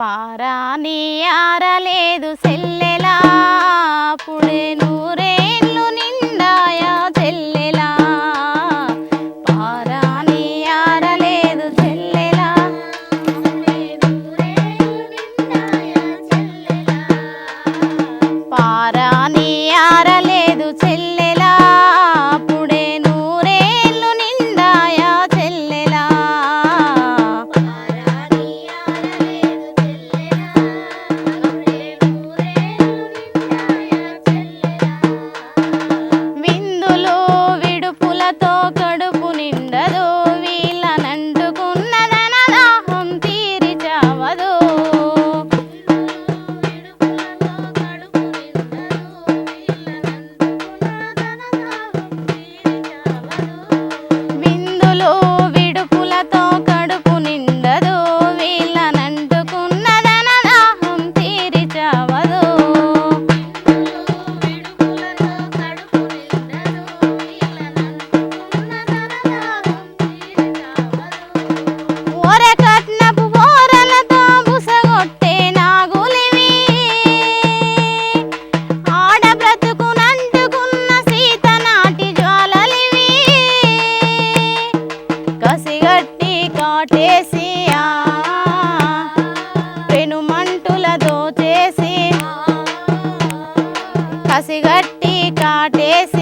పారాని ఆరలేదు cell కాటేసి చేసి కసిగట్టి కాటేసి